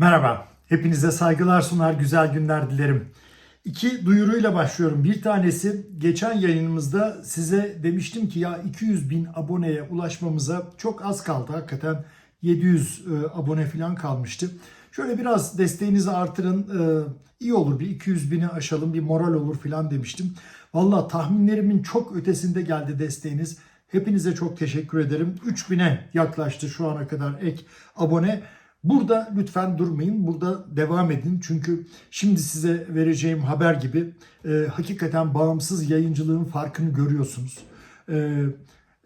Merhaba, hepinize saygılar sunar, güzel günler dilerim. İki duyuruyla başlıyorum. Bir tanesi geçen yayınımızda size demiştim ki ya 200 bin aboneye ulaşmamıza çok az kaldı. Hakikaten 700 e, abone falan kalmıştı. Şöyle biraz desteğinizi artırın, e, iyi olur bir 200 bini aşalım, bir moral olur falan demiştim. Valla tahminlerimin çok ötesinde geldi desteğiniz. Hepinize çok teşekkür ederim. 3000'e yaklaştı şu ana kadar ek abone. Burada lütfen durmayın. Burada devam edin. Çünkü şimdi size vereceğim haber gibi e, hakikaten bağımsız yayıncılığın farkını görüyorsunuz. E,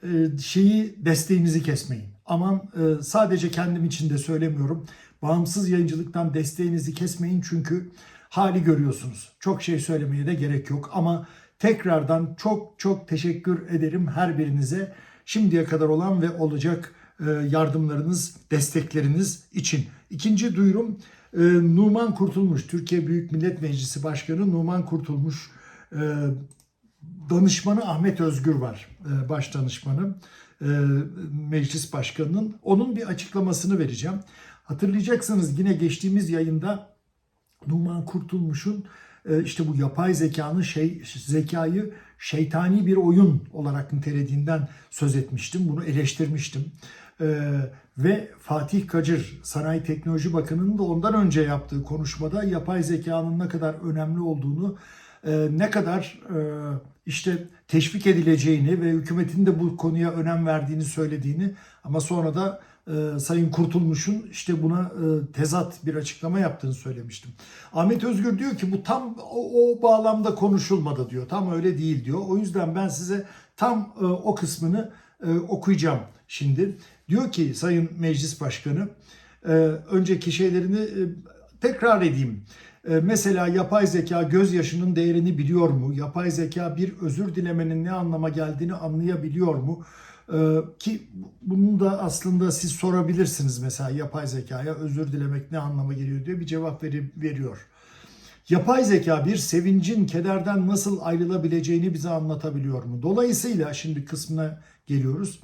e, şeyi desteğinizi kesmeyin. Aman e, sadece kendim için de söylemiyorum. Bağımsız yayıncılıktan desteğinizi kesmeyin çünkü hali görüyorsunuz. Çok şey söylemeye de gerek yok ama tekrardan çok çok teşekkür ederim her birinize. Şimdiye kadar olan ve olacak yardımlarınız, destekleriniz için. İkinci duyurum e, Numan Kurtulmuş, Türkiye Büyük Millet Meclisi Başkanı Numan Kurtulmuş e, danışmanı Ahmet Özgür var, e, baş danışmanı e, meclis başkanının. Onun bir açıklamasını vereceğim. Hatırlayacaksınız yine geçtiğimiz yayında Numan Kurtulmuş'un e, işte bu yapay zekanın şey zekayı şeytani bir oyun olarak nitelediğinden söz etmiştim. Bunu eleştirmiştim. E, ve Fatih Kacır Sanayi Teknoloji Bakanı'nın da ondan önce yaptığı konuşmada yapay zekanın ne kadar önemli olduğunu, e, ne kadar e, işte teşvik edileceğini ve hükümetin de bu konuya önem verdiğini söylediğini ama sonra da e, Sayın Kurtulmuş'un işte buna tezat bir açıklama yaptığını söylemiştim. Ahmet Özgür diyor ki bu tam o, o bağlamda konuşulmadı diyor. Tam öyle değil diyor. O yüzden ben size tam o kısmını e, okuyacağım şimdi. Diyor ki Sayın Meclis Başkanı e, önceki şeylerini e, tekrar edeyim. Mesela yapay zeka gözyaşının değerini biliyor mu? Yapay zeka bir özür dilemenin ne anlama geldiğini anlayabiliyor mu? Ki bunu da aslında siz sorabilirsiniz mesela yapay zekaya özür dilemek ne anlama geliyor diye bir cevap veri, veriyor. Yapay zeka bir sevincin kederden nasıl ayrılabileceğini bize anlatabiliyor mu? Dolayısıyla şimdi kısmına geliyoruz.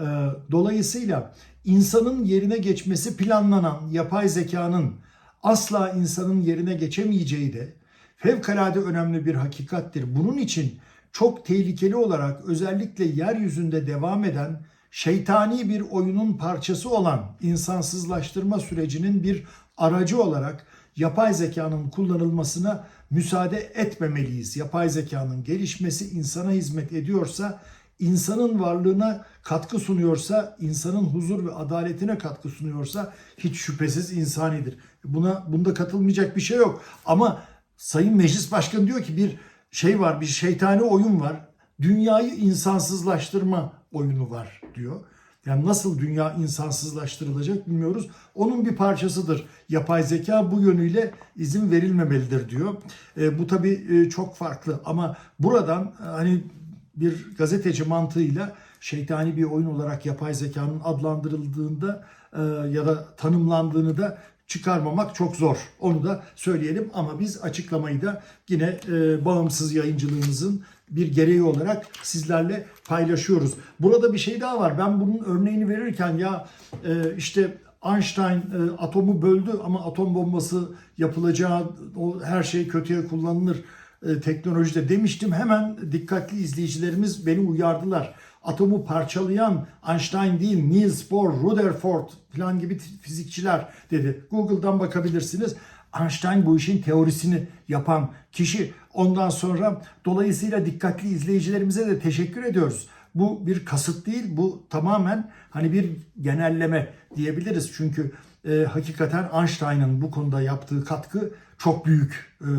Ee, dolayısıyla insanın yerine geçmesi planlanan yapay zekanın asla insanın yerine geçemeyeceği de fevkalade önemli bir hakikattir. Bunun için çok tehlikeli olarak özellikle yeryüzünde devam eden şeytani bir oyunun parçası olan insansızlaştırma sürecinin bir aracı olarak yapay zekanın kullanılmasına müsaade etmemeliyiz. Yapay zekanın gelişmesi insana hizmet ediyorsa, insanın varlığına katkı sunuyorsa, insanın huzur ve adaletine katkı sunuyorsa hiç şüphesiz insanidir. Buna bunda katılmayacak bir şey yok. Ama Sayın Meclis Başkanı diyor ki bir şey var, bir şeytani oyun var. Dünyayı insansızlaştırma oyunu var diyor. Yani nasıl dünya insansızlaştırılacak bilmiyoruz. Onun bir parçasıdır. Yapay zeka bu yönüyle izin verilmemelidir diyor. E, bu tabii e, çok farklı ama buradan e, hani bir gazeteci mantığıyla şeytani bir oyun olarak yapay zekanın adlandırıldığında e, ya da tanımlandığını da çıkarmamak çok zor. Onu da söyleyelim ama biz açıklamayı da yine e, bağımsız yayıncılığımızın bir gereği olarak sizlerle paylaşıyoruz. Burada bir şey daha var. Ben bunun örneğini verirken ya e, işte Einstein e, atomu böldü ama atom bombası yapılacağı o her şey kötüye kullanılır e, teknolojide demiştim. Hemen dikkatli izleyicilerimiz beni uyardılar. Atomu parçalayan Einstein değil, Niels Bohr, Rutherford falan gibi fizikçiler dedi. Google'dan bakabilirsiniz. Einstein bu işin teorisini yapan kişi. Ondan sonra dolayısıyla dikkatli izleyicilerimize de teşekkür ediyoruz. Bu bir kasıt değil, bu tamamen hani bir genelleme diyebiliriz. Çünkü e, hakikaten Einstein'ın bu konuda yaptığı katkı çok büyük. E,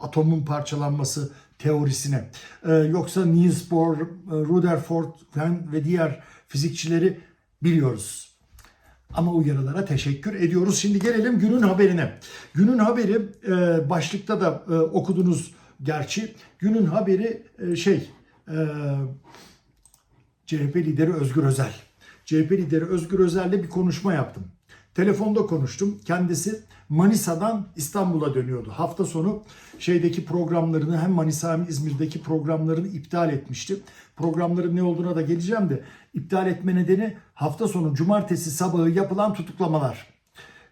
atomun parçalanması teorisine. Ee, yoksa Niels Bohr, Rutherford falan ve diğer fizikçileri biliyoruz. Ama uyarılara teşekkür ediyoruz. Şimdi gelelim günün haberine. Günün haberi e, başlıkta da e, okudunuz gerçi. Günün haberi e, şey e, CHP lideri Özgür Özel. CHP lideri Özgür Özel'le bir konuşma yaptım. Telefonda konuştum. Kendisi Manisa'dan İstanbul'a dönüyordu. Hafta sonu şeydeki programlarını hem Manisa hem İzmir'deki programlarını iptal etmişti. Programların ne olduğuna da geleceğim de iptal etme nedeni hafta sonu cumartesi sabahı yapılan tutuklamalar.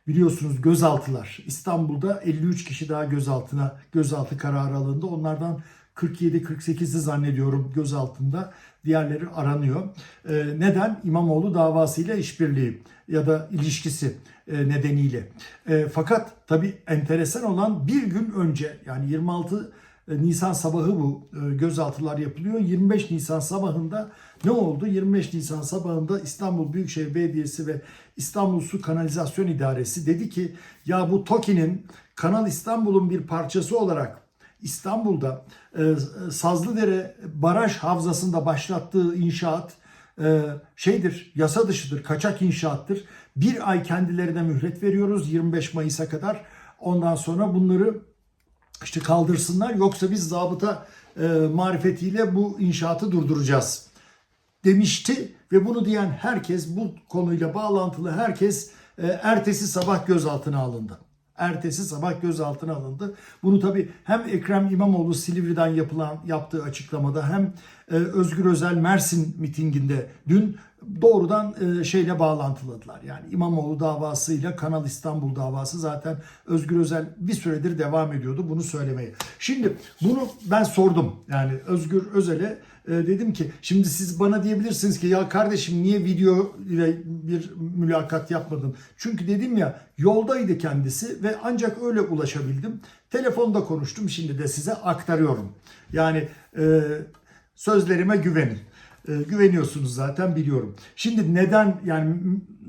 biliyorsunuz gözaltılar. İstanbul'da 53 kişi daha gözaltına gözaltı kararı alındı. Onlardan 47-48'i zannediyorum gözaltında. Diğerleri aranıyor. Ee, neden? İmamoğlu davasıyla işbirliği ya da ilişkisi e, nedeniyle. E, fakat tabii enteresan olan bir gün önce yani 26 Nisan sabahı bu e, gözaltılar yapılıyor. 25 Nisan sabahında ne oldu? 25 Nisan sabahında İstanbul Büyükşehir Belediyesi ve İstanbul Su Kanalizasyon İdaresi dedi ki ya bu TOKİ'nin Kanal İstanbul'un bir parçası olarak İstanbul'da e, Sazlıdere Baraj Havzası'nda başlattığı inşaat e, şeydir, yasa dışıdır, kaçak inşaattır. Bir ay kendilerine mühlet veriyoruz 25 Mayıs'a kadar. Ondan sonra bunları işte kaldırsınlar yoksa biz zabıta e, marifetiyle bu inşaatı durduracağız demişti ve bunu diyen herkes bu konuyla bağlantılı herkes ertesi sabah gözaltına alındı. Ertesi sabah gözaltına alındı. Bunu tabi hem Ekrem İmamoğlu Silivri'den yapılan yaptığı açıklamada hem e, Özgür Özel Mersin mitinginde dün doğrudan e, şeyle bağlantıladılar. Yani İmamoğlu davasıyla Kanal İstanbul davası zaten Özgür Özel bir süredir devam ediyordu bunu söylemeye. Şimdi bunu ben sordum. Yani Özgür Özel'e e, dedim ki şimdi siz bana diyebilirsiniz ki ya kardeşim niye video ile bir mülakat yapmadın? Çünkü dedim ya yoldaydı kendisi ve ancak öyle ulaşabildim. Telefonda konuştum şimdi de size aktarıyorum. Yani e, sözlerime güvenin. E, güveniyorsunuz zaten biliyorum. Şimdi neden yani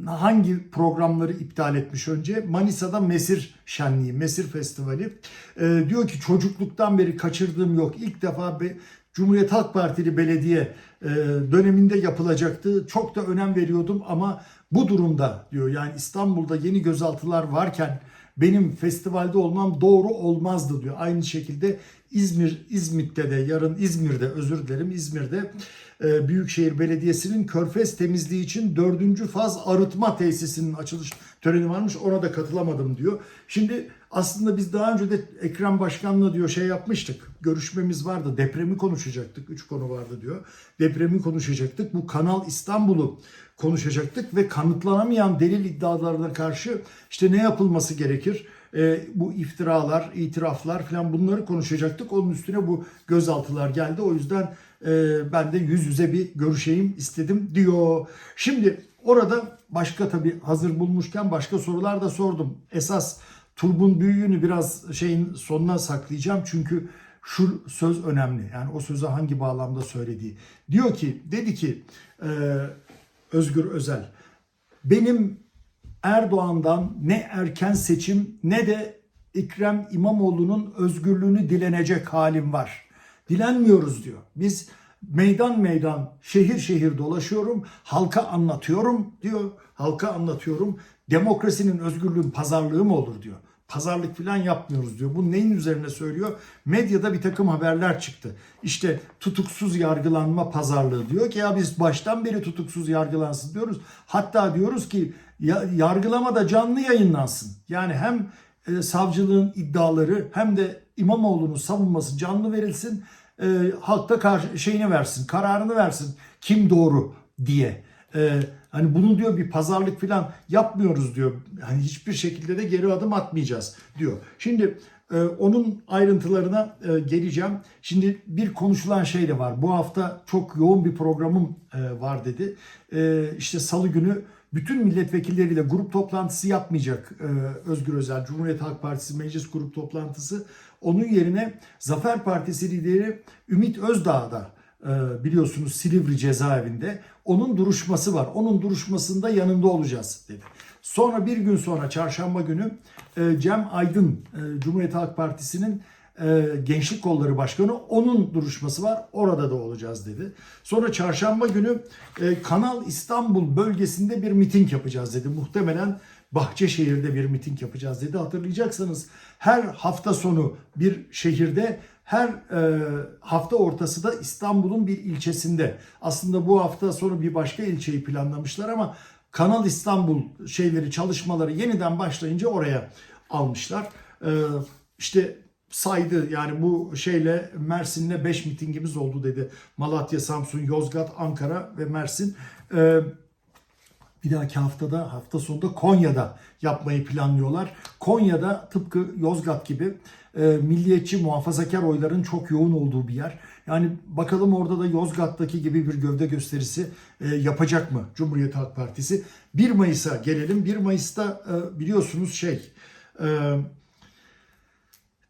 hangi programları iptal etmiş önce? Manisa'da Mesir Şenliği, Mesir Festivali. E, diyor ki çocukluktan beri kaçırdığım yok. İlk defa be, Cumhuriyet Halk Partili belediye e, döneminde yapılacaktı. Çok da önem veriyordum ama bu durumda diyor yani İstanbul'da yeni gözaltılar varken benim festivalde olmam doğru olmazdı diyor. Aynı şekilde İzmir, İzmit'te de yarın İzmir'de özür dilerim İzmir'de e, Büyükşehir Belediyesi'nin Körfez temizliği için dördüncü faz arıtma tesisinin açılış töreni varmış ona da katılamadım diyor. Şimdi aslında biz daha önce de Ekrem Başkan'la diyor şey yapmıştık. Görüşmemiz vardı. Depremi konuşacaktık. Üç konu vardı diyor. Depremi konuşacaktık. Bu Kanal İstanbul'u konuşacaktık ve kanıtlanamayan delil iddialarına karşı işte ne yapılması gerekir? E, bu iftiralar, itiraflar falan bunları konuşacaktık. Onun üstüne bu gözaltılar geldi. O yüzden e, ben de yüz yüze bir görüşeyim istedim diyor. Şimdi orada başka tabii hazır bulmuşken başka sorular da sordum. Esas turbun büyüğünü biraz şeyin sonuna saklayacağım çünkü şu söz önemli. Yani o sözü hangi bağlamda söylediği. Diyor ki, dedi ki e, Özgür Özel, benim Erdoğan'dan ne erken seçim ne de Ekrem İmamoğlu'nun özgürlüğünü dilenecek halim var. Dilenmiyoruz diyor. Biz meydan meydan, şehir şehir dolaşıyorum, halka anlatıyorum diyor. Halka anlatıyorum. Demokrasinin, özgürlüğün pazarlığı mı olur diyor. Pazarlık falan yapmıyoruz diyor. Bu neyin üzerine söylüyor? Medyada bir takım haberler çıktı. İşte tutuksuz yargılanma pazarlığı diyor ki ya biz baştan beri tutuksuz yargılansın diyoruz. Hatta diyoruz ki ya, yargılama da canlı yayınlansın. Yani hem e, savcılığın iddiaları hem de İmamoğlu'nun savunması canlı verilsin. E, halkta karşı şeyini versin, kararını versin. Kim doğru diye. E, hani bunu diyor bir pazarlık falan yapmıyoruz diyor. Hani hiçbir şekilde de geri adım atmayacağız diyor. Şimdi e, onun ayrıntılarına e, geleceğim. Şimdi bir konuşulan şey de var. Bu hafta çok yoğun bir programım e, var dedi. E, işte salı günü bütün milletvekilleriyle grup toplantısı yapmayacak e, Özgür Özel. Cumhuriyet Halk Partisi meclis grup toplantısı. Onun yerine Zafer Partisi lideri Ümit Özdağ'da e, biliyorsunuz Silivri cezaevinde. Onun duruşması var. Onun duruşmasında yanında olacağız dedi. Sonra bir gün sonra çarşamba günü e, Cem Aydın e, Cumhuriyet Halk Partisi'nin e, Gençlik Kolları Başkanı onun duruşması var. Orada da olacağız dedi. Sonra çarşamba günü Kanal İstanbul bölgesinde bir miting yapacağız dedi. Muhtemelen Bahçeşehir'de bir miting yapacağız dedi. Hatırlayacaksanız her hafta sonu bir şehirde her e, hafta ortası da İstanbul'un bir ilçesinde. Aslında bu hafta sonu bir başka ilçeyi planlamışlar ama Kanal İstanbul şeyleri çalışmaları yeniden başlayınca oraya almışlar. E, işte saydı yani bu şeyle Mersin'le 5 mitingimiz oldu dedi. Malatya, Samsun, Yozgat, Ankara ve Mersin. E, Bir dahaki haftada hafta sonunda Konya'da yapmayı planlıyorlar. Konya'da tıpkı Yozgat gibi e, milliyetçi muhafazakar oyların çok yoğun olduğu bir yer. Yani bakalım orada da Yozgat'taki gibi bir gövde gösterisi e, yapacak mı Cumhuriyet Halk Partisi? 1 Mayıs'a gelelim. 1 Mayıs'ta e, biliyorsunuz şey e,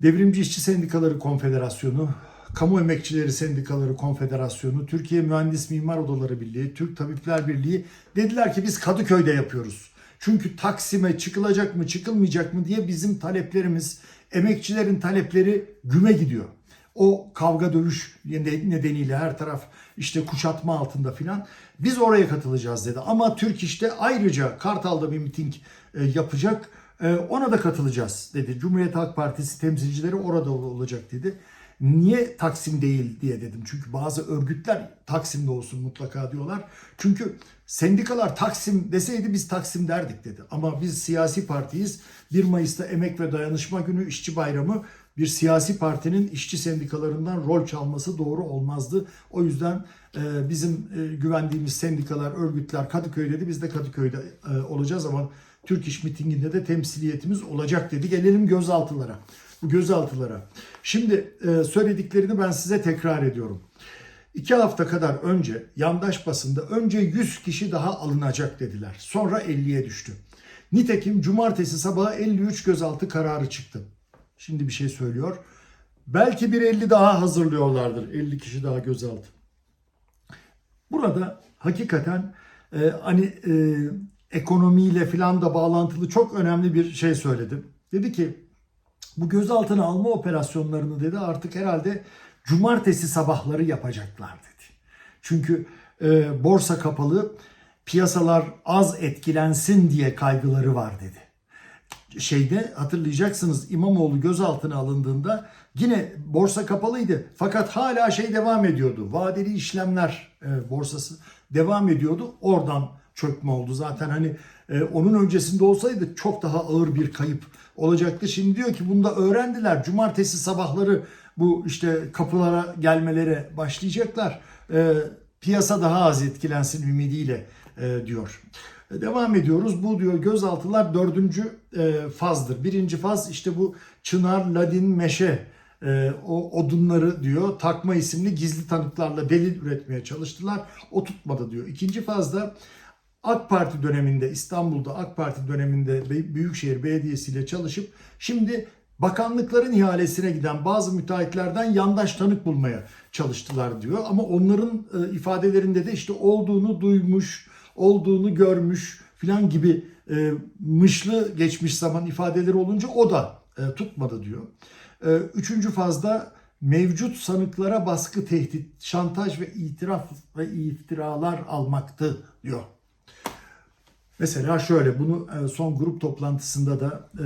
Devrimci İşçi Sendikaları Konfederasyonu, Kamu Emekçileri Sendikaları Konfederasyonu, Türkiye Mühendis Mimar Odaları Birliği, Türk Tabipler Birliği dediler ki biz Kadıköy'de yapıyoruz. Çünkü Taksim'e çıkılacak mı çıkılmayacak mı diye bizim taleplerimiz, emekçilerin talepleri güme gidiyor. O kavga dövüş nedeniyle her taraf işte kuşatma altında filan. Biz oraya katılacağız dedi. Ama Türk işte ayrıca Kartal'da bir miting e, yapacak. E, Ona da katılacağız dedi. Cumhuriyet Halk Partisi temsilcileri orada olacak dedi. Niye Taksim değil diye dedim. Çünkü bazı örgütler Taksim'de olsun mutlaka diyorlar. Çünkü sendikalar Taksim deseydi biz Taksim derdik dedi. Ama biz siyasi partiyiz. 1 Mayıs'ta Emek ve Dayanışma Günü İşçi Bayramı bir siyasi partinin işçi sendikalarından rol çalması doğru olmazdı. O yüzden e, bizim e, güvendiğimiz sendikalar, örgütler Kadıköy'deydi. Biz de Kadıköy'de e, olacağız ama Türk İş mitinginde de temsiliyetimiz olacak dedi. Gelelim gözaltılara. Bu gözaltılara. Şimdi e, söylediklerini ben size tekrar ediyorum. İki hafta kadar önce yandaş basında önce 100 kişi daha alınacak dediler. Sonra 50'ye düştü. Nitekim cumartesi sabahı 53 gözaltı kararı çıktı. Şimdi bir şey söylüyor. Belki bir 50 daha hazırlıyorlardır. 50 kişi daha gözaltı. Burada hakikaten e, hani e, ekonomiyle filan da bağlantılı çok önemli bir şey söyledim. Dedi ki bu gözaltına alma operasyonlarını dedi artık herhalde cumartesi sabahları yapacaklar dedi. Çünkü e, borsa kapalı piyasalar az etkilensin diye kaygıları var dedi. Şeyde hatırlayacaksınız İmamoğlu gözaltına alındığında yine borsa kapalıydı. Fakat hala şey devam ediyordu. Vadeli işlemler e, borsası devam ediyordu. Oradan çökme oldu. Zaten hani e, onun öncesinde olsaydı çok daha ağır bir kayıp olacaktı. Şimdi diyor ki bunu da öğrendiler. Cumartesi sabahları bu işte kapılara gelmelere başlayacaklar. E, piyasa daha az etkilensin ümidiyle e, diyor. E, Devam ediyoruz. Bu diyor gözaltılar dördüncü e, fazdır. Birinci faz işte bu çınar, ladin, meşe e, o odunları diyor takma isimli gizli tanıklarla delil üretmeye çalıştılar. O tutmadı diyor. İkinci fazda AK Parti döneminde İstanbul'da AK Parti döneminde Büyükşehir Belediyesi ile çalışıp şimdi bakanlıkların ihalesine giden bazı müteahhitlerden yandaş tanık bulmaya çalıştılar diyor. Ama onların e, ifadelerinde de işte olduğunu duymuş, olduğunu görmüş filan gibi e, mışlı geçmiş zaman ifadeleri olunca o da e, tutmadı diyor. E, üçüncü fazda mevcut sanıklara baskı, tehdit, şantaj ve itiraf ve iftiralar almaktı diyor. Mesela şöyle bunu son grup toplantısında da e,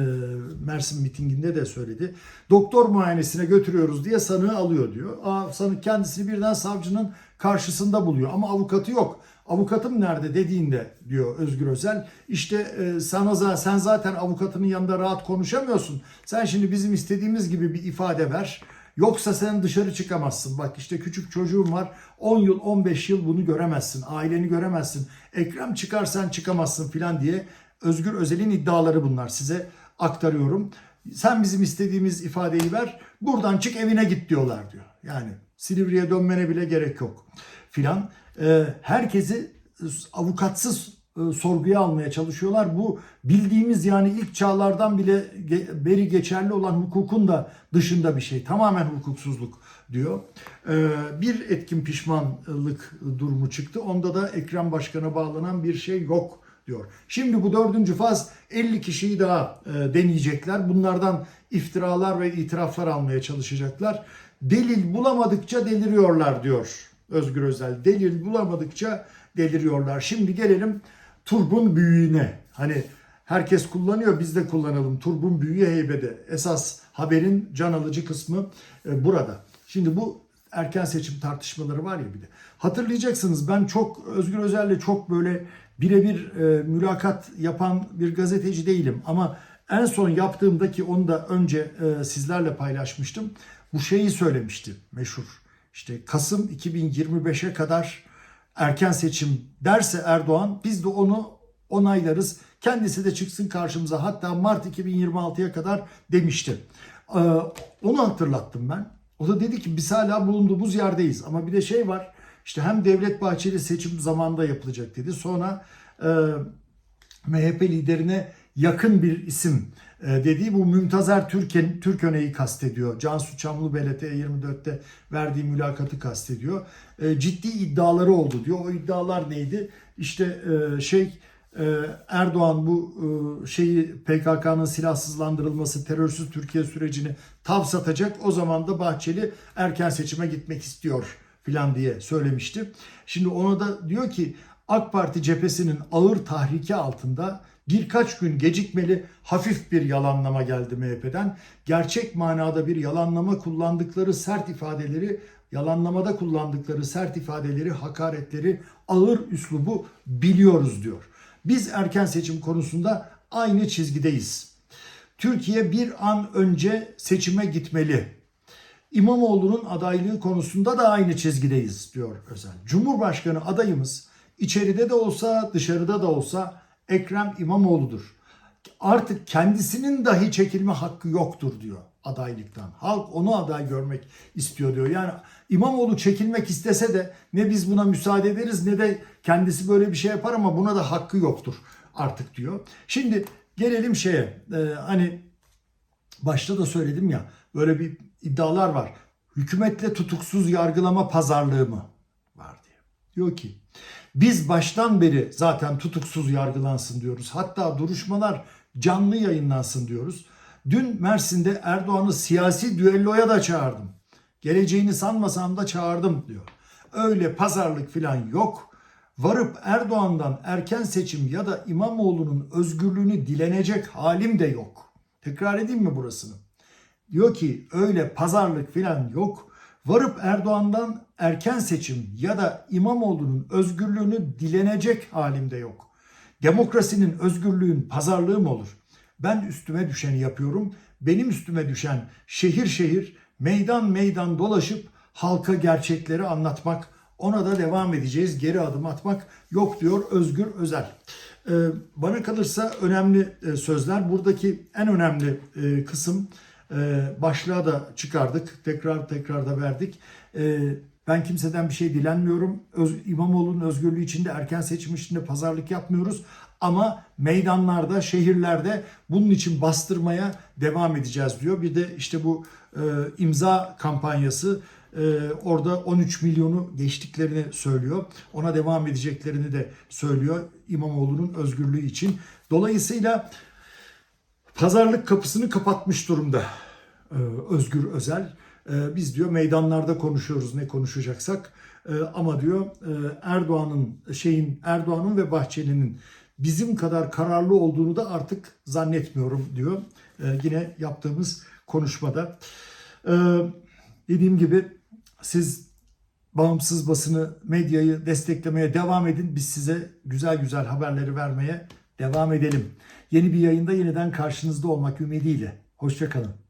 Mersin mitinginde de söyledi. Doktor muayenesine götürüyoruz diye sanığı alıyor diyor. Sanık kendisini birden savcının karşısında buluyor ama avukatı yok. Avukatım nerede dediğinde diyor Özgür Özel işte e, sana sen zaten avukatının yanında rahat konuşamıyorsun. Sen şimdi bizim istediğimiz gibi bir ifade ver. Yoksa sen dışarı çıkamazsın. Bak işte küçük çocuğum var. 10 yıl 15 yıl bunu göremezsin. Aileni göremezsin. Ekrem çıkar sen çıkamazsın filan diye Özgür Özel'in iddiaları bunlar. Size aktarıyorum. Sen bizim istediğimiz ifadeyi ver. Buradan çık evine git diyorlar diyor. Yani Silivri'ye dönmene bile gerek yok filan. Ee, herkesi avukatsız e, sorguya almaya çalışıyorlar. Bu bildiğimiz yani ilk çağlardan bile beri geçerli olan hukukun da dışında bir şey. Tamamen hukuksuzluk diyor. Ee, bir etkin pişmanlık durumu çıktı. Onda da Ekrem Başkan'a bağlanan bir şey yok diyor. Şimdi bu dördüncü faz 50 kişiyi daha e, deneyecekler. Bunlardan iftiralar ve itiraflar almaya çalışacaklar. Delil bulamadıkça deliriyorlar diyor Özgür Özel. Delil bulamadıkça deliriyorlar. Şimdi gelelim turbun büyüğüne. Hani herkes kullanıyor biz de kullanalım. Turbun büyüğü heybede. Esas haberin can alıcı kısmı e, burada. Şimdi bu erken seçim tartışmaları var ya bir de. Hatırlayacaksınız ben çok Özgür Özel'le çok böyle birebir e, mülakat yapan bir gazeteci değilim. Ama en son yaptığımda ki onu da önce e, sizlerle paylaşmıştım. Bu şeyi söylemişti meşhur. İşte Kasım 2025'e kadar erken seçim derse Erdoğan biz de onu onaylarız. Kendisi de çıksın karşımıza. Hatta Mart 2026'ya kadar demişti. Ee, onu hatırlattım ben. O da dedi ki biz hala bulunduğumuz yerdeyiz. Ama bir de şey var. İşte hem Devlet Bahçeli seçim zamanında yapılacak dedi. Sonra e, MHP liderine yakın bir isim e, dediği bu Mümtazer Türken, Türköne'yi kastediyor. Cansu Çamlıbel'e T24'te verdiği mülakatı kastediyor. E, ciddi iddiaları oldu diyor. O iddialar neydi? İşte e, şey e, Erdoğan bu e, şeyi PKK'nın silahsızlandırılması, terörsüz Türkiye sürecini tav satacak. O zaman da Bahçeli erken seçime gitmek istiyor filan diye söylemişti. Şimdi ona da diyor ki AK Parti cephesinin ağır tahriki altında birkaç gün gecikmeli hafif bir yalanlama geldi MHP'den. Gerçek manada bir yalanlama kullandıkları sert ifadeleri, yalanlamada kullandıkları sert ifadeleri, hakaretleri, ağır üslubu biliyoruz diyor. Biz erken seçim konusunda aynı çizgideyiz. Türkiye bir an önce seçime gitmeli. İmamoğlu'nun adaylığı konusunda da aynı çizgideyiz diyor Özel. Cumhurbaşkanı adayımız içeride de olsa dışarıda da olsa Ekrem İmamoğlu'dur. Artık kendisinin dahi çekilme hakkı yoktur diyor adaylıktan. Halk onu aday görmek istiyor diyor. Yani İmamoğlu çekilmek istese de ne biz buna müsaade ederiz ne de kendisi böyle bir şey yapar ama buna da hakkı yoktur artık diyor. Şimdi gelelim şeye e, hani başta da söyledim ya böyle bir iddialar var. Hükümetle tutuksuz yargılama pazarlığı mı var diye. Diyor ki biz baştan beri zaten tutuksuz yargılansın diyoruz. Hatta duruşmalar canlı yayınlansın diyoruz. Dün Mersin'de Erdoğan'ı siyasi düelloya da çağırdım. Geleceğini sanmasam da çağırdım diyor. Öyle pazarlık falan yok. Varıp Erdoğan'dan erken seçim ya da İmamoğlu'nun özgürlüğünü dilenecek halim de yok. Tekrar edeyim mi burasını? Diyor ki öyle pazarlık falan yok. Varıp Erdoğan'dan erken seçim ya da İmamoğlu'nun özgürlüğünü dilenecek halimde yok. Demokrasinin, özgürlüğün pazarlığı mı olur? Ben üstüme düşeni yapıyorum. Benim üstüme düşen şehir şehir, meydan meydan dolaşıp halka gerçekleri anlatmak. Ona da devam edeceğiz. Geri adım atmak yok diyor Özgür Özel. Ee, bana kalırsa önemli e, sözler. Buradaki en önemli e, kısım e, başlığa da çıkardık. Tekrar tekrar da verdik. Ben kimseden bir şey dilenmiyorum. Öz, İmamoğlu'nun özgürlüğü içinde erken seçim içinde pazarlık yapmıyoruz. Ama meydanlarda, şehirlerde bunun için bastırmaya devam edeceğiz diyor. Bir de işte bu e, imza kampanyası e, orada 13 milyonu geçtiklerini söylüyor. Ona devam edeceklerini de söylüyor İmamoğlu'nun özgürlüğü için. Dolayısıyla pazarlık kapısını kapatmış durumda e, Özgür Özel. E, Biz diyor meydanlarda konuşuyoruz ne konuşacaksak E, ama diyor e, Erdoğan'ın şeyin Erdoğan'ın ve Bahçeli'nin bizim kadar kararlı olduğunu da artık zannetmiyorum diyor. E, Yine yaptığımız konuşmada. E, Dediğim gibi siz bağımsız basını, medyayı desteklemeye devam edin. Biz size güzel güzel haberleri vermeye devam edelim. Yeni bir yayında yeniden karşınızda olmak ümidiyle. Hoşçakalın.